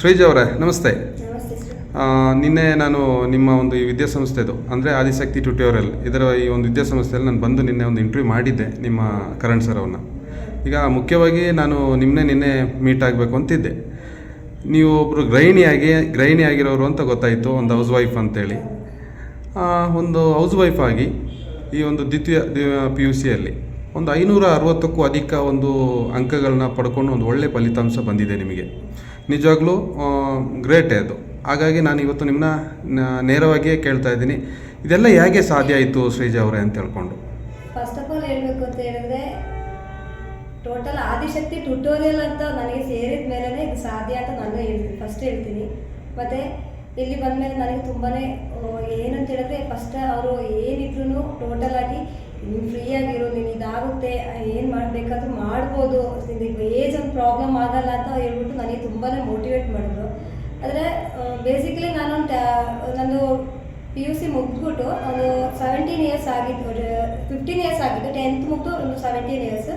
ಶ್ರೀಜ್ ಅವರೇ ನಮಸ್ತೆ. ನಿನ್ನೆ ನಾನು ನಿಮ್ಮ ಒಂದು ಈ ವಿದ್ಯಾಸಂಸ್ಥೆದು ಅಂದರೆ ಆದಿಶಕ್ತಿ ಟ್ಯೂಟೋರಿಯಲ್ ಇದರ ಈ ಒಂದು ವಿದ್ಯಾಸಂಸ್ಥೆಯಲ್ಲಿ ನಾನು ಬಂದು ನಿನ್ನೆ ಒಂದು ಇಂಟರ್ವ್ಯೂ ಮಾಡಿದ್ದೆ ನಿಮ್ಮ ಕರಣ್ ಸರ್ ಅವನ್ನ ಈಗ ಮುಖ್ಯವಾಗಿ ನಾನು ನಿಮ್ಮನ್ನೇ ನಿನ್ನೆ ಮೀಟ್ ಆಗಬೇಕು ಅಂತಿದ್ದೆ. ನೀವು ಒಬ್ಬರು ಗೃಹಿಣಿಯಾಗಿ ಗೃಹಿಣಿ ಆಗಿರೋರು ಅಂತ ಗೊತ್ತಾಯಿತು ಒಂದು ಹೌಸ್ ವೈಫ್ ಅಂತೇಳಿ ಒಂದು ಹೌಸ್ ವೈಫ್ ಆಗಿ ಈ ಒಂದು ದ್ವಿತೀಯ ಪಿ ಯು ಸಿಯಲ್ಲಿ ಒಂದು ಐನೂರ ಅರವತ್ತಕ್ಕೂ ಅಧಿಕ ಒಂದು ಅಂಕಗಳನ್ನ ಪಡ್ಕೊಂಡು ಒಂದು ಒಳ್ಳೆಯ ಫಲಿತಾಂಶ ಬಂದಿದೆ ನಿಮಗೆ. ನಿಜವಾಗ್ಲೂ ಗ್ರೇಟೇ ಅದು. ಹಾಗಾಗಿ ನಾನು ಇವತ್ತು ನಿಮ್ಮನ್ನ ನೇರವಾಗಿಯೇ ಕೇಳ್ತಾ ಇದ್ದೀನಿ. ಇದೆಲ್ಲ ಹೇಗೆ ಸಾಧ್ಯ ಆಯಿತು ಶ್ರೀಜಾ ಅವರೇ ಅಂತ ಹೇಳ್ಕೊಂಡು? ಫಸ್ಟ್ ಆಫ್ ಆಲ್ ಹೇಳಬೇಕು ಅಂತ ಹೇಳಿದ್ರೆ ಟೋಟಲ್ ಆದಿಶಕ್ತಿ ಟ್ಯುಟೋರಿಯಲ್ ಅಂತ ನನಗೆ ಸೇರಿದ ಮೇಲೆ ಇದು ಸಾಧ್ಯ ಅಂತ ನಾನು ಹೇಳ್ತೀನಿ. ಫಸ್ಟ್ ಹೇಳ್ತೀನಿ. ಮತ್ತು ಇಲ್ಲಿ ಬಂದಮೇಲೆ ನನಗೆ ತುಂಬಾ ಏನಂತ ಹೇಳಿದ್ರೆ ಫಸ್ಟ್ ಅವರು ಏನಿದ್ರು ಟೋಟಲ್ ಆಗಿ ನೀನು ಫ್ರೀಯಾಗಿರು ನೀನು ಇದಾಗುತ್ತೆ, ಏನು ಮಾಡಬೇಕಾದ್ರೂ ಮಾಡ್ಬೋದು. ನಿನಗೆ ಏಜ್ ಒಂದು ಪ್ರಾಬ್ಲಮ್ ಆಗಲ್ಲ ಅಂತ ಹೇಳ್ಬಿಟ್ಟು ನನಗೆ ತುಂಬಾ ಮೋಟಿವೇಟ್ ಮಾಡಿದ್ರು. ಆದರೆ ಬೇಸಿಕಲಿ ನಾನು ಟ್ಯಾ- ನಂದು ಪಿ ಯು ಸಿ ಮುಗಿದ್ಬಿಟ್ಟು ಒಂದು ಸೆವೆಂಟೀನ್ ಇಯರ್ಸ್ ಆಗಿತ್ತು ಫಿಫ್ಟೀನ್ ಇಯರ್ಸ್ ಆಗಿತ್ತು ಟೆಂತ್ ಮುಗಿದು ಒಂದು ಸೆವೆಂಟೀನ್ ಇಯರ್ಸ್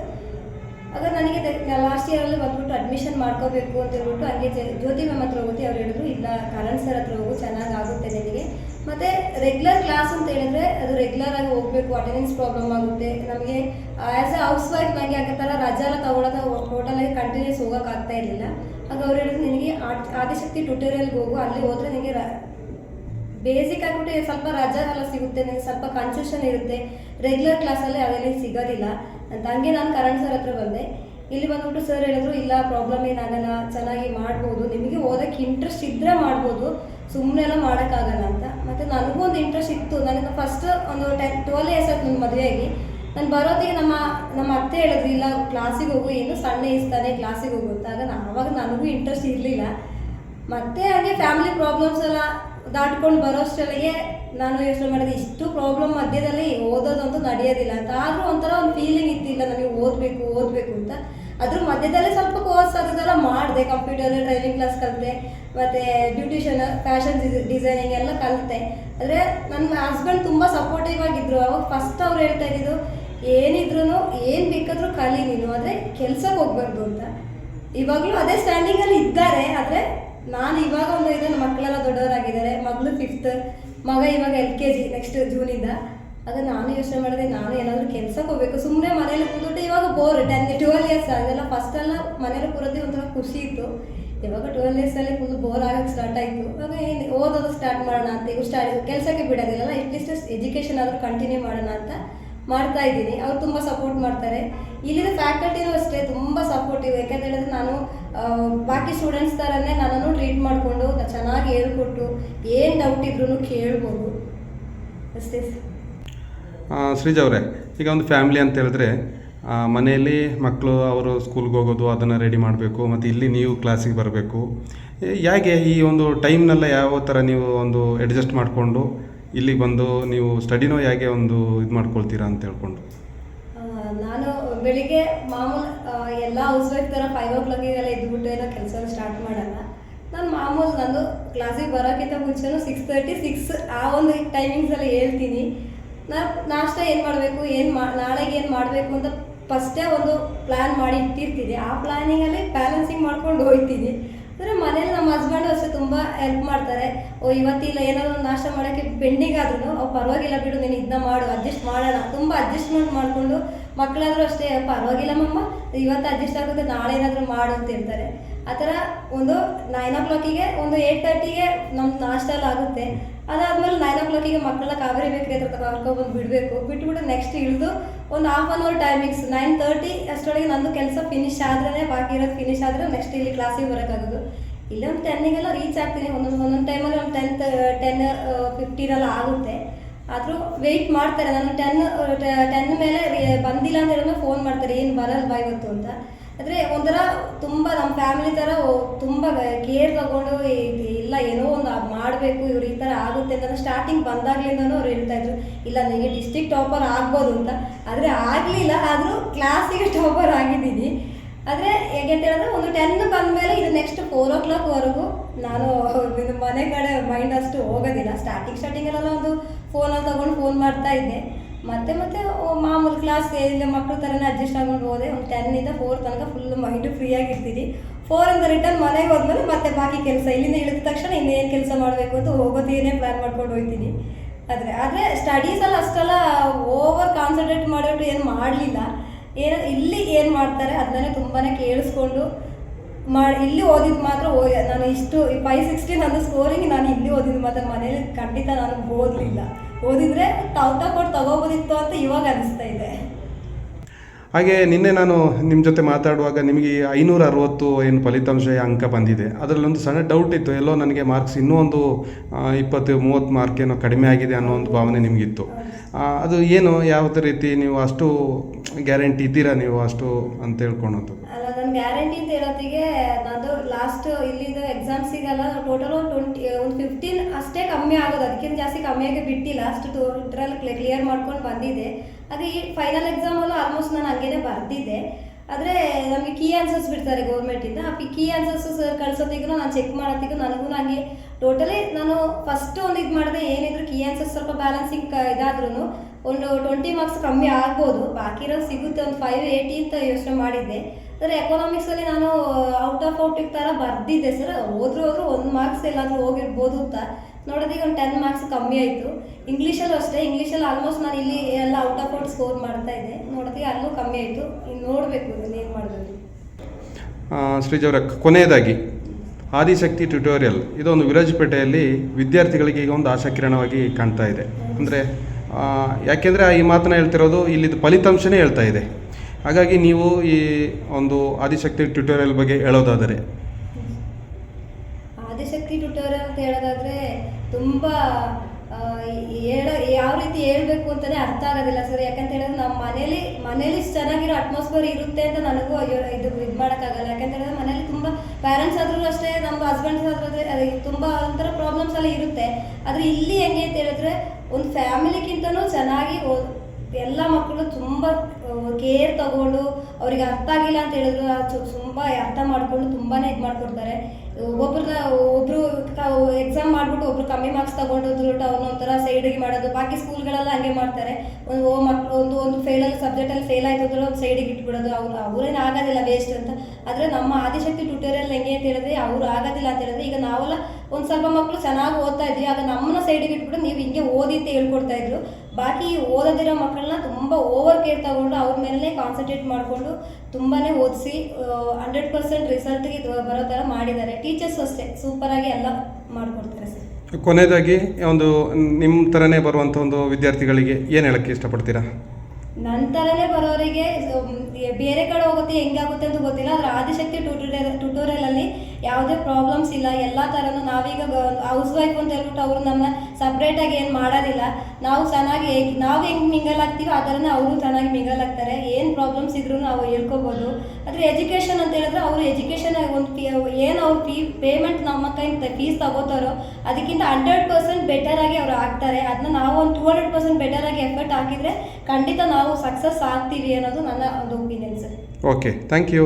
ಆಗ ನನಗೆ ಲಾಸ್ಟ್ ಇಯರಲ್ಲಿ ಬಂದ್ಬಿಟ್ಟು ಅಡ್ಮಿಷನ್ ಮಾಡ್ಕೋಬೇಕು ಅಂತ ಹೇಳ್ಬಿಟ್ಟು ಹಂಗೆ ಜ್ಯೋತಿ ಮ್ಯಾಮ್ ಹತ್ರ ಹೋಗುತ್ತೆ ಅವ್ರು ಹೇಳಿದ್ರು, ಇಲ್ಲ, ಕರಣ್ ಸರ್ ಹತ್ರ ಹೋಗು, ಚೆನ್ನಾಗಿ ಆಗುತ್ತೆ ನಿನಗೆ. ಮತ್ತು ರೆಗ್ಯುಲರ್ ಕ್ಲಾಸ್ ಅಂತ ಹೇಳಿದ್ರೆ ಅದು ರೆಗ್ಯುಲರ್ ಆಗಿ ಹೋಗ್ಬೇಕು ಅಟೆಂಡೆನ್ಸ್ ಪ್ರಾಬ್ಲಮ್ ಆಗುತ್ತೆ. ನಮಗೆ ಆ್ಯಸ್ ಎ ಹೌಸ್ ವೈಫ್ ನನಗೆ ಆ ರಜಾ ಎಲ್ಲ ತಗೊಳ್ಳೋದು ಆಗಿ ಕಂಟಿನ್ಯೂಸ್ ಹೋಗೋಕ್ಕಾಗ್ತಾ ಇರಲಿಲ್ಲ. ಆಗ ಅವ್ರು ಹೇಳಿದ್ರು, ನಿನಗೆ ಆದ್- ಆದಿಶಕ್ತಿ ಟ್ಯುಟೋರಿಯಲ್ಗೆ ಹೋಗು, ಅಲ್ಲಿ ಹೋದರೆ ನಿನಗೆ ಬೇಸಿಕ್ ಆಗಿಬಿಟ್ಟು ಸ್ವಲ್ಪ ರಜಾ ಎಲ್ಲ ಸಿಗುತ್ತೆ ನಿಮಗೆ ಸ್ವಲ್ಪ ಕನ್ಸೆಷನ್ ಇರುತ್ತೆ. ರೆಗ್ಯುಲರ್ ಕ್ಲಾಸಲ್ಲಿ ಅವೆಲ್ಲ ಸಿಗೋದಿಲ್ಲ. ಅಂತ ಹಂಗೆ ನಾನು ಕರಣ್ ಸರ್ ಹತ್ರ ಬಂದೆ. ಇಲ್ಲಿ ಬಂದ್ಬಿಟ್ಟು ಸರ್ ಹೇಳಿದ್ರು, ಇಲ್ಲ ಪ್ರಾಬ್ಲಮ್ ಏನಾಗಲ್ಲ, ಚೆನ್ನಾಗಿ ಮಾಡ್ಬೋದು. ನಿಮಗೆ ಓದಕ್ಕೆ ಇಂಟ್ರೆಸ್ಟ್ ಇದ್ದರೆ ಮಾಡ್ಬೋದು. ಸುಮ್ಮನೆ ಎಲ್ಲ ಮಾಡೋಕ್ಕಾಗಲ್ಲ ಅಂತ. ಮತ್ತು ನನಗೂ ಒಂದು ಇಂಟ್ರೆಸ್ಟ್ ಇತ್ತು. ನನಗೆ ಫಸ್ಟ್ ಒಂದು ಟೆನ್ ಟ್ವೆಲ್ ಇಯರ್ಸ್ ಆಯ್ತು ನನ್ನ ಮದುವೆಯಾಗಿ. ನಾನು ಬರೋದಿಗೆ ನಮ್ಮ ನಮ್ಮ ಅತ್ತೆ ಹೇಳಿದ್ರು, ಇಲ್ಲ ಕ್ಲಾಸಿಗೆ ಹೋಗು ಏನು ಸಣ್ಣ ಇಸ್ತಾನೆ ಕ್ಲಾಸಿಗೆ ಹೋಗು ಅಂತ. ಆಗ ನಾ- ಆವಾಗ ನನಗೂ ಇಂಟ್ರೆಸ್ಟ್ ಇರಲಿಲ್ಲ. ಮತ್ತೆ ಹಾಗೆ ಫ್ಯಾಮಿಲಿ ಪ್ರಾಬ್ಲಮ್ಸ್ ಎಲ್ಲ ದಾಟ್ಕೊಂಡು ಬರೋಷ್ಟರಲ್ಲಿಗೆ ನಾನು ಯೋಚನೆ ಮಾಡಿದೆ, ಇಷ್ಟು ಪ್ರಾಬ್ಲಮ್ ಮಧ್ಯದಲ್ಲಿ ಓದೋದಂತೂ ನಡೆಯೋದಿಲ್ಲ ಅಂತ. ಆದರೂ ಒಂಥರ ಒಂದು ಫೀಲಿಂಗ್ ಇತ್ತಿಲ್ಲ ನನಗೆ ಓದಬೇಕು ಓದಬೇಕು ಅಂತ. ಅದ್ರ ಮಧ್ಯದಲ್ಲೇ ಸ್ವಲ್ಪ ಕೋರ್ಸ್ ಅದೆಲ್ಲ ಮಾಡಿದೆ ಕಂಪ್ಯೂಟರ್ ಡ್ರೈವಿಂಗ್ ಕ್ಲಾಸ್ ಕಲಿತೆ, ಮತ್ತೆ ಬ್ಯೂಟಿಷನ್ ಫ್ಯಾಷನ್ ಡಿಸೈನಿಂಗ್ ಎಲ್ಲ ಕಲಿತೆ. ಆದರೆ ನನ್ನ ಹಸ್ಬೆಂಡ್ ತುಂಬ ಸಪೋರ್ಟಿವ್ ಆಗಿದ್ರು. ಅವಾಗ ಫಸ್ಟ್ ಅವ್ರು ಹೇಳ್ತಾ ಇದ್ದಿದ್ದು ಏನಿದ್ರು ಏನು ಬೇಕಾದರೂ ಕಲಿ ನೀನು, ಆದರೆ ಕೆಲ್ಸಕ್ಕೆ ಹೋಗ್ಬಾರ್ದು ಅಂತ. ಇವಾಗಲೂ ಅದೇ ಸ್ಟ್ಯಾಂಡಿಂಗಲ್ಲಿ ಇದ್ದಾರೆ, ಆದರೆ ನಾನು ಇವಾಗ ಒಂದು ಇದೆ ನನ್ನ ಮಕ್ಕಳೆಲ್ಲ ದೊಡ್ಡವರಾಗಿದ್ದಾರೆ. ಮಗಳು ಫಿಫ್ತ್ ಮಗ ಇವಾಗ ಎಲ್ ಕೆ ಜಿ ನೆಕ್ಸ್ಟ್ ಜೂನಿಂದ ಆಗ ನಾನು ಯೋಚನೆ ಮಾಡಿದೆ, ನಾನು ಏನಾದರೂ ಕೆಲ್ಸಕ್ಕೆ ಹೋಗ್ಬೇಕು. ಸುಮ್ಮನೆ ಬೋರ್ ಟೆನ್ ಟ್ವೆಲ್ ಇಯರ್ಸ್ ಅದೆಲ್ಲ ಫಸ್ಟ್ ಎಲ್ಲ ಮನೇಲಿ ಕೂರೋದೇ ಒಂಥರ ಖುಷಿ ಇತ್ತು. ಇವಾಗ ಟ್ವೆಲ್ ಇಯರ್ಸಲ್ಲಿ ಫುಲ್ ಬೋರ್ ಆಗಕ್ಕೆ ಸ್ಟಾರ್ಟ್ ಆಯಿತು. ಆಗ ಏನು, ಓದೋದು ಸ್ಟಾರ್ಟ್ ಮಾಡೋಣ ಅಂತ, ಈಗ ಸ್ಟಾರ್ಟ್ ಕೆಲಸಕ್ಕೆ ಬಿಡೋದಿಲ್ಲ ಅಟ್ಲೀಸ್ಟ್ ಎಜುಕೇಷನ್ ಆದರೂ ಕಂಟಿನ್ಯೂ ಮಾಡೋಣ ಅಂತ ಮಾಡ್ತಾ ಇದ್ದೀನಿ. ಅವ್ರು ತುಂಬ ಸಪೋರ್ಟ್ ಮಾಡ್ತಾರೆ. ಇಲ್ಲಿನ ಫ್ಯಾಕಲ್ಟಿನೂ ಅಷ್ಟೇ ತುಂಬ ಸಪೋರ್ಟಿವ್ ಯಾಕೆಂತ ಹೇಳಿದ್ರೆ ನಾನು ಬಾಕಿ ಸ್ಟೂಡೆಂಟ್ಸ್ ಥರನೇ ನನ್ನನ್ನು ಟ್ರೀಟ್ ಮಾಡಿಕೊಂಡು ಚೆನ್ನಾಗಿ ಹೇಳ್ಕೊಟ್ಟು ಏನು ಡೌಟ್ ಇದ್ರೂ ಕೇಳ್ಬೋದು. ಅಷ್ಟೇ. ಶ್ರೀಜ ಅವರೇ, ಈಗ ಒಂದು ಫ್ಯಾಮಿಲಿ ಅಂತ ಹೇಳಿದ್ರೆ ಮನೆಯಲ್ಲಿ ಮಕ್ಕಳು ಅವರು ಸ್ಕೂಲ್ಗೆ ಹೋಗೋದು ಅದನ್ನು ರೆಡಿ ಮಾಡಬೇಕು, ಮತ್ತು ಇಲ್ಲಿ ನೀವು ಕ್ಲಾಸಿಗೆ ಬರಬೇಕು. ಹೇಗೆ ಈ ಒಂದು ಟೈಮ್ನೆಲ್ಲ ಯಾವ ಥರ ನೀವು ಒಂದು ಅಡ್ಜಸ್ಟ್ ಮಾಡಿಕೊಂಡು ಇಲ್ಲಿಗೆ ಬಂದು ನೀವು ಸ್ಟಡಿನೂ ಹೇಗೆ ಒಂದು ಇದು ಮಾಡ್ಕೊಳ್ತೀರಾ ಅಂತ ಹೇಳ್ಕೊಂಡು. ನಾನು ಬೆಳಿಗ್ಗೆ ಮಾಮೂಲು ಎಲ್ಲ ಹೌಸ್ ವೈಫ್ ಥರ ಫೈವ್ ಓ ಕ್ಲಾಕಿಗೆಲ್ಲ ಇದ್ಬಿಟ್ಟು ಏನೋ ಕೆಲಸ ಸ್ಟಾರ್ಟ್ ಮಾಡಲ್ಲ ನಾನು ಮಾಮೂಲು ನಾನು ಕ್ಲಾಸಿಗೆ ಬರೋಕ್ಕಿಂತ ಮುಂಚೆನೂ ಸಿಕ್ಸ್ ತರ್ಟಿ ಸಿಕ್ಸ್ ಆ ಒಂದು ಟೈಮಿಂಗ್ಸಲ್ಲಿ ಹೇಳ್ತೀನಿ. ನಾನು ನಾಷ್ಟ ಏನು ಮಾಡಬೇಕು, ಏನು ಮಾ, ನಾಳೆಗೆ ಏನು ಮಾಡಬೇಕು ಅಂತ ಫಸ್ಟೇ ಒಂದು ಪ್ಲ್ಯಾನ್ ಮಾಡಿ ಇಟ್ಟಿರ್ತೀನಿ. ಆ ಪ್ಲ್ಯಾನಿಂಗಲ್ಲಿ ಬ್ಯಾಲೆನ್ಸಿಂಗ್ ಮಾಡ್ಕೊಂಡು ಹೋಗ್ತೀನಿ. ಅಂದರೆ ಮನೇಲಿ ನಮ್ಮ ಹಸ್ಬೆಂಡು ಅಷ್ಟೇ ತುಂಬ ಹೆಲ್ಪ್ ಮಾಡ್ತಾರೆ. ಓ, ಇವತ್ತಿಲ್ಲ, ಏನಾದರೂ ನಾಷ್ಟ ಮಾಡೋಕ್ಕೆ ಪೆಂಡಿಂಗ್ ಪರವಾಗಿಲ್ಲ ಬಿಡು, ನೀನು ಇದನ್ನ ಮಾಡು ಅಡ್ಜಸ್ಟ್ ಮಾಡೋಣ. ತುಂಬ ಅಡ್ಜಸ್ಟ್ಮೆಂಟ್ ಮಾಡಿಕೊಂಡು ಮಕ್ಕಳಾದರೂ ಅಷ್ಟೇ ಪರವಾಗಿಲ್ಲ ಮಮ್ಮ ಇವತ್ತು ಅಡ್ಜಸ್ಟ್ ಆಗುತ್ತೆ ನಾಳೆ ಏನಾದರೂ ಮಾಡು ಅಂತ ಇರ್ತಾರೆ ಆ ಥರ ಒಂದು ನೈನ್ ಓ ಕ್ಲಾಕಿಗೆ ಒಂದು ಏಯ್ಟ್ ತರ್ಟಿಗೆ ನಮ್ಮ ನಾಷ್ಟ ಎಲ್ಲ ಆಗುತ್ತೆ. ಅದಾದಮೇಲೆ ನೈನ್ ಓ ಕ್ಲಾಕಿಗೆ ಮಕ್ಕಳನ್ನ ಕಾವೇರಿ ಬೇಕ್ರಿ ಹತ್ರ ಕರ್ಕೊಬಂದು ಬಿಡಬೇಕು. ಬಿಟ್ಬಿಟ್ಟು ನೆಕ್ಸ್ಟ್ ಇಳಿದು ಒಂದು half an hour timings nine thirty ಅಷ್ಟರೊಳಗೆ ನಂದು ಕೆಲಸ ಫಿನಿಶ್ ಆದ್ರೇ ಬಾಕಿ ಇರೋದು ಫಿನಿಶ್ ಆದರೆ ನೆಕ್ಸ್ಟ್ ಇಲ್ಲಿ ಕ್ಲಾಸಿಗೆ ಬರೋಕ್ಕಾಗೋದು ಇಲ್ಲೊಂದು ಟೆನ್ನಿಗೆಲ್ಲ ರೀಚ್ ಆಗ್ತೀನಿ. ಒಂದೊಂದು ಒಂದೊಂದು ಟೈಮಲ್ಲಿ ಒಂದು ಟೆನ್ ಟೆನ್ ಫಿಫ್ಟೀನೆಲ್ಲ ಆಗುತ್ತೆ. ಆದರೂ ವೆಯ್ಟ್ ಮಾಡ್ತಾರೆ. ನಾನು ಟೆನ್ ಟೆನ್ ಮೇಲೆ ಬಂದಿಲ್ಲ ಅಂತ ಹೇಳಿದ್ರೆ ಫೋನ್ ಮಾಡ್ತಾರೆ, ಏನು ಬರಲ್ವಾ ಇವತ್ತು? ಅಂತ. ಆದರೆ ಒಂಥರ ತುಂಬ ನಮ್ಮ ಫ್ಯಾಮಿಲಿ ಥರ ತುಂಬ ಕೇರ್ ತಗೊಂಡು ಇಲ್ಲ, ಏನೋ ಒಂದು ಮಾಡಬೇಕು, ಇವ್ರು ಈ ಥರ ಆಗುತ್ತೆ ಅಂತ ಸ್ಟಾರ್ಟಿಂಗ್ ಬಂದಾಗ್ಲಿಂದನೂ ಅವ್ರು ಹೇಳ್ತಾ ಇದ್ರು. ಇಲ್ಲ, ನನಗೆ ಡಿಸ್ಟಿಕ್ ಟಾಪರ್ ಆಗ್ಬೋದು ಅಂತ. ಆದರೆ ಆಗಲಿಲ್ಲ, ಆದರೂ ಕ್ಲಾಸಿಗೆ ಟಾಪರ್ ಆಗಿದ್ದೀನಿ. ಆದರೆ ಹೇಗೆ ಅಂತ ಹೇಳಿದ್ರೆ ಒಂದು ಟೆನ್ ಬಂದಮೇಲೆ ಇದು ನೆಕ್ಸ್ಟ್ ಫೋರ್ ಓ ಕ್ಲಾಕ್ವರೆಗೂ ನಾನು ಮನೆ ಕಡೆ ಮೈಂಡ್ ಅಷ್ಟು ಹೋಗೋದಿಲ್ಲ. ಸ್ಟಾರ್ಟಿಂಗ್ ಸ್ಟಾರ್ಟಿಂಗಲ್ಲೆಲ್ಲ ಒಂದು ಫೋನಲ್ಲಿ ತಗೊಂಡು ಫೋನ್ ಮಾಡ್ತಾ ಇದ್ದೆ. ಮತ್ತೆ ಮತ್ತೆ ಮಾಮೂಲು ಕ್ಲಾಸ್ಗೆ ಇಲ್ಲ ಮಕ್ಕಳ ಥರನೇ ಅಡ್ಜಸ್ಟ್ ಆಗೊಂಡು ಹೋದೆ. ಒಂದು ಟೆನ್ನಿಂದ ಫೋರ್ ತನಕ ಫುಲ್ ಮೈಂಡು ಫ್ರೀ ಆಗಿರ್ತೀನಿ ಫೋರಿಂದ ರಿಟರ್ನ್ ಮನೆಗೆ ಹೋದ್ಮೇಲೆ ಮತ್ತೆ ಬಾಕಿ ಕೆಲಸ. ಇಲ್ಲಿಂದ ಇಳಿದ ತಕ್ಷಣ ಇನ್ನೇನು ಕೆಲಸ ಮಾಡಬೇಕು ಅಂತ ಹೋಗೋದೇನೇ ಪ್ಲ್ಯಾನ್ ಮಾಡ್ಕೊಂಡು ಹೋಗ್ತೀನಿ ಆದರೆ ಆದರೆ ಸ್ಟಡೀಸಲ್ಲಿ ಅಷ್ಟೆಲ್ಲ ಓವರ್ ಕಾನ್ಸಂಟ್ರೇಟ್ ಮಾಡಿಬಿಟ್ಟು ಏನು ಮಾಡಲಿಲ್ಲ. ಏನು, ಇಲ್ಲಿ ಏನು ಮಾಡ್ತಾರೆ ಅದನ್ನೇ ತುಂಬಾ ಕೇಳಿಸ್ಕೊಂಡು ಮಾಡಿ ಇಲ್ಲಿ ಓದಿದ್ದು ಮಾತ್ರ ಓದಿ ನಾನು ಇಷ್ಟು ಫೈವ್ ಸಿಕ್ಸ್ಟಿ ನನ್ನ ಸ್ಕೋರಿಂಗ್ ನಾನು ಇಲ್ಲಿ ಓದಿದ್ದು ಮಾತ್ರ ಮನೇಲಿ ಖಂಡಿತ ನಾನು ಓದಲಿಲ್ಲ. ಓದಿದ್ರೆ ಔಟ್ ಕೊಟ್ಟು ತಗೋಬೋದಿತ್ತು ಅಂತ ಇವಾಗ ಅನಿಸ್ತಾ ಇದೆ. ಹಾಗೆ ನಿನ್ನೆ ನಾನು ನಿಮ್ಮ ಜೊತೆ ಮಾತಾಡುವಾಗ ನಿಮಗೆ ಐನೂರ ಅರವತ್ತು ಏನು ಫಲಿತಾಂಶ ಅಂಕ ಬಂದಿದೆ. ಅದರಲ್ಲೊಂದು ಸಣ್ಣ ಡೌಟ್ ಇತ್ತು. ಎಲ್ಲೋ ನನಗೆ ಮಾರ್ಕ್ಸ್ ಇನ್ನೂ ಒಂದು ಇಪ್ಪತ್ತು ಮೂವತ್ತು ಮಾರ್ಕ್ ಏನೋ ಕಡಿಮೆ ಆಗಿದೆ ಅನ್ನೋ ಒಂದು ಭಾವನೆ ನಿಮಗಿತ್ತು. ಅದು ಏನು ಯಾವುದೇ ರೀತಿ ನೀವು ಅಷ್ಟು ಗ್ಯಾರಂಟಿ ಇದ್ದೀರಾ ನೀವು ಅಷ್ಟು ಅಂತ ಹೇಳ್ಕೊಳೋದು? ಗ್ಯಾರಂಟಿ ಅಂತ ಹೇಳೋತ್ತಿಗೆ ನಾನು ಲಾಸ್ಟ್ ಇಲ್ಲಿದು ಎಕ್ಸಾಮ್ಸಿಗೆಲ್ಲ ಟೋಟಲ್ ಒಂದು ಟ್ವೆಂಟಿ ಒಂದು ಫಿಫ್ಟೀನ್ ಅಷ್ಟೇ ಕಮ್ಮಿ ಆಗೋದು. ಅದಕ್ಕಿಂತ ಜಾಸ್ತಿ ಕಮ್ಮಿಯಾಗಿ ಬಿಟ್ಟಿಲ್ಲ. ಅಷ್ಟು ಟೋಟಲ್ ಕ್ಲಿಯರ್ ಮಾಡ್ಕೊಂಡು ಬಂದಿದ್ದೆ. ಅದೇ ಈ ಫೈನಲ್ ಎಕ್ಸಾಮಲ್ಲೂ ಆಲ್ಮೋಸ್ಟ್ ನಾನು ಹಂಗೇನೆ ಬರ್ದಿದ್ದೆ. ಆದರೆ ನಮಗೆ ಕೀ ಆನ್ಸರ್ಸ್ ಬಿಡ್ತಾರೆ ಗೌರ್ಮೆಂಟಿಂದ ಆ ಕೀ ಆನ್ಸರ್ಸ್ ಸರ್ ಕಳ್ಸೋತ್ತಿಗೂ ನಾನು ಚೆಕ್ ಮಾಡೋತಿಗೂ ನನಗೂ ನನಗೆ ಟೋಟಲಿ ನಾನು ಫಸ್ಟ್ ಒಂದು ಇದು ಮಾಡಿದೆ, ಏನಿದ್ರು ಕೀ ಆನ್ಸರ್ಸ್ ಸ್ವಲ್ಪ ಬ್ಯಾಲೆನ್ಸಿಂಗ್ ಇದಾದ್ರೂ ಒಂದು ಟ್ವೆಂಟಿ ಮಾರ್ಕ್ಸ್ ಕಮ್ಮಿ ಆಗ್ಬೋದು. ಬಾಕಿ ಇರೋದು ಸಿಗುತ್ತೆ, ಒಂದು ಫೈವ್ ಏಯ್ಟಿ ಅಂತ ಯೋಚನೆ ಮಾಡಿದ್ದೆ. ಸರ್ ಎಕನಾಮಿಕ್ಸಲ್ಲಿ ನಾನು ಔಟ್ ಆಫ್ ಔಟಿಗೆ ಥರ ಬರೆದಿದ್ದೆ ಸರ್ ಹೋದ್ರು ಹೋದ್ರು ಒಂದು ಮಾರ್ಕ್ಸ್ ಎಲ್ಲಾದರೂ ಹೋಗಿರ್ಬೋದು ಅಂತ. ನೋಡೋದೀಗ ಒಂದು ಟೆನ್ ಮಾರ್ಕ್ಸ್ ಕಮ್ಮಿ ಆಯಿತು. ಇಂಗ್ಲೀಷಲ್ಲೂ ಅಷ್ಟೇ ಇಂಗ್ಲೀಷಲ್ಲಿ ಆಲ್ಮೋಸ್ಟ್ ನಾನು ಇಲ್ಲಿ ಎಲ್ಲ ಔಟ್ ಆಫ್ ಔಟ್ ಸ್ಕೋರ್ ಮಾಡ್ತಾ ಇದ್ದೆ. ನೋಡೋದೀಗ ಅಲ್ಲೂ ಕಮ್ಮಿ ಆಯಿತು. ಇನ್ನು ನೋಡಬೇಕು ಏನು ಮಾಡಬೇಕು. ಶ್ರೀಜವರ ಕೊನೆಯದಾಗಿ ಆದಿಶಕ್ತಿ ಟ್ಯುಟೋರಿಯಲ್ ಇದೊಂದು ವಿರಾಜಪೇಟೆಯಲ್ಲಿ ವಿದ್ಯಾರ್ಥಿಗಳಿಗೆ ಈಗ ಒಂದು ಆಶಾಕಿರಣವಾಗಿ ಕಾಣ್ತಾ ಇದೆ. ಅಂದರೆ ಯಾಕೆಂದರೆ ಈ ಮಾತನ್ನ ಹೇಳ್ತಿರೋದು ಇಲ್ಲಿದ್ದು ಫಲಿತಾಂಶನೇ ಹೇಳ್ತಾ ಇದೆ. ಹಾಗಾಗಿ ನೀವು ಈ ಒಂದು ಆದಿಶಕ್ತಿ ಟ್ಯುಟೋರಿಯಲ್ ಬಗ್ಗೆ ಹೇಳೋದಾದರೆ. ಆದಿಶಕ್ತಿ ಟ್ಯುಟೋರಿಯಲ್ ಅಂತ ಹೇಳೋದಾದ್ರೆ ತುಂಬ ಹೇಳ, ಯಾವ ರೀತಿ ಹೇಳಬೇಕು ಅಂತಲೇ ಅರ್ಥ ಆಗೋದಿಲ್ಲ ಸರ್. ಯಾಕಂತ ಹೇಳಿದ್ರೆ ನಮ್ಮ ಮನೇಲಿ ಮನೇಲಿ ಚೆನ್ನಾಗಿರೋ ಅಟ್ಮಾಸ್ಫಿಯರ್ ಇರುತ್ತೆ ಅಂತ ನನಗೂ ಅಯ್ಯೋ, ಇದು ಇದು ಮಾಡೋಕ್ಕಾಗಲ್ಲ. ಯಾಕಂತ ಹೇಳಿದ್ರೆ ಮನೇಲಿ ತುಂಬ ಪ್ಯಾರೆಂಟ್ಸ್ ಆದ್ರೂ ಅಷ್ಟೇ, ನಮ್ಮ ಹಸ್ಬೆಂಡ್ಸ್ ಆದ್ರೂ ತುಂಬ ಒಂಥರ ಪ್ರಾಬ್ಲಮ್ಸ್ ಎಲ್ಲ ಇರುತ್ತೆ. ಆದರೆ ಇಲ್ಲಿ ಹೆಂಗೆ ಅಂತ ಹೇಳಿದ್ರೆ ಒಂದು ಫ್ಯಾಮಿಲಿಗಿಂತನೂ ಚೆನ್ನಾಗಿ ಎಲ್ಲ ಮಕ್ಕಳು ತುಂಬ ಕೇರ್ ತಗೊಂಡು, ಅವ್ರಿಗೆ ಅರ್ಥ ಆಗಿಲ್ಲ ಅಂತ ಹೇಳಿದ್ರು. ತುಂಬ ಅರ್ಥ ಮಾಡ್ಕೊಂಡು ತುಂಬಾ ಇದು ಮಾಡ್ಕೊಡ್ತಾರೆ. ಒಬ್ಬೊಬ್ರನ್ನ ಒಬ್ರು ಎಕ್ಸಾಮ್ ಮಾಡ್ಬಿಟ್ಟು ಒಬ್ರು ಕಮ್ಮಿ ಮಾರ್ಕ್ಸ್ ತಗೊಂಡು ಅವ್ರನ್ನ ಒಂಥರ ಸೈಡಿಗೆ ಮಾಡೋದು. ಬಾಕಿ ಸ್ಕೂಲ್ಗಳೆಲ್ಲ ಹಂಗೆ ಮಾಡ್ತಾರೆ. ಒಂದು ಓ ಮಕ್ಳು ಒಂದು ಒಂದು ಫೇಲಲ್ಲಿ ಸಬ್ಜೆಕ್ಟಲ್ಲಿ ಫೇಲ್ ಆಯ್ತು ಅಂದ್ರೆ ಒಂದು ಸೈಡಿಗೆ ಇಟ್ಬಿಡೋದು. ಅವ್ರು, ಅವ್ರೇನು ಆಗೋದಿಲ್ಲ ವೇಸ್ಟ್ ಅಂತ. ಆದರೆ ನಮ್ಮ ಆದಿಶಕ್ತಿ ಟ್ಯೂಟೋರಿಯಲ್ ಹೆಂಗೆ ಅಂತ ಹೇಳಿದ್ರೆ, ಅವ್ರು ಆಗೋದಿಲ್ಲ ಅಂತ ಹೇಳಿದ್ರೆ, ಈಗ ನಾವೆಲ್ಲ ಒಂದು ಸ್ವಲ್ಪ ಮಕ್ಕಳು ಚೆನ್ನಾಗಿ ಓದ್ತಾ ಇದ್ವಿ, ಆಗ ನಮ್ಮನ್ನ ಸೈಡಿಗೆ ಇಟ್ಬಿಟ್ಟು ನೀವು ಹಿಂಗೆ ಓದಿ ಅಂತ ಹೇಳ್ಕೊಡ್ತಾ ಇದ್ರು. ಬಾಕಿ ಓದದಿರೋ ಮಕ್ಕಳನ್ನ ತುಂಬ ಓವರ್ ಕೇರ್ ತಗೊಂಡು ಅವ್ರ ಮೇಲೆ ಕಾನ್ಸಂಟ್ರೇಟ್ ಮಾಡಿಕೊಂಡು ತುಂಬಾ ಓದಿಸಿ ಹಂಡ್ರೆಡ್ ಪರ್ಸೆಂಟ್ ರಿಸಲ್ಟ್ಗೆ ಬರೋ ಥರ ಮಾಡಿದ್ದಾರೆ. ಟೀಚರ್ಸ್ ಅಷ್ಟೇ. ಸೂಪರಾಗಿ ಎಲ್ಲ ಮಾಡ್ಕೊಡ್ತಾರೆ ಸರ್. ಕೊನೆಯದಾಗಿ ಒಂದು ನಿಮ್ಮ ಥರನೇ ಬರುವಂಥ ಒಂದು ವಿದ್ಯಾರ್ಥಿಗಳಿಗೆ ಏನು ಹೇಳಕ್ಕೆ ಇಷ್ಟಪಡ್ತೀರಾ? ನಂತರನೇ ಬರೋರಿಗೆ ಉಮ್, ಬೇರೆ ಕಡೆ ಹೋಗುತ್ತೆ ಹೆಂಗಾಗುತ್ತೆ ಅಂತ ಗೊತ್ತಿಲ್ಲ. ಆದರೆ ಆದಿಶಕ್ತಿ ಟ್ಯೂಟೋರಿಯಲ್ ಟ್ಯೂಟೋರಿಯಲಲ್ಲಿ ಯಾವುದೇ ಪ್ರಾಬ್ಲಮ್ಸ್ ಇಲ್ಲ, ಎಲ್ಲ ಥರನೂ ನಾವೀಗ ಹೌಸ್ ವೈಫ್ ಅಂತ ಹೇಳ್ಬಿಟ್ಟು ಅವರು ನಮ್ಮ ಸಪ್ರೇಟಾಗಿ ಏನು ಮಾಡೋದಿಲ್ಲ. ನಾವು ಚೆನ್ನಾಗಿ ನಾವು ಹೆಂಗೆ ಮಿಂಗಲ್ ಆಗ್ತೀವೋ ಆ ಥರನೇ ಅವರು ಚೆನ್ನಾಗಿ ಮಿಂಗಲ್ ಆಗ್ತಾರೆ. ಏನು ಪ್ರಾಬ್ಲಮ್ಸ್ ಇದ್ರೂ ನಾವು ಹೇಳ್ಕೊಬೋದು. ಆದರೆ ಎಜುಕೇಷನ್ ಅಂತ ಹೇಳಿದ್ರೆ ಅವರು ಎಜುಕೇಷನ್ ಒಂದು ಫೀ ಏನು ಅವ್ರು ಫೀ ಪೇಮೆಂಟ್ ನಮ್ಮ ಕೈಯಿಂದ ಫೀಸ್ ತಗೋತಾರೋ ಅದಕ್ಕಿಂತ ಹಂಡ್ರೆಡ್ ಪರ್ಸೆಂಟ್ ಬೆಟರ್ ಆಗಿ ಅವ್ರು ಆಗ್ತಾರೆ. ಅದನ್ನ ನಾವು ಒಂದು ಟೂ ಹಂಡ್ರೆಡ್ ಪರ್ಸೆಂಟ್ ಬೆಟರ್ ಆಗಿ ಎಫರ್ಟ್ ಹಾಕಿದರೆ ಖಂಡಿತ ನಾವು ಸಕ್ಸಸ್ ಆಗ್ತೀವಿ ಅನ್ನೋದು ನನ್ನ ಒಂದು opinion sir okay thank you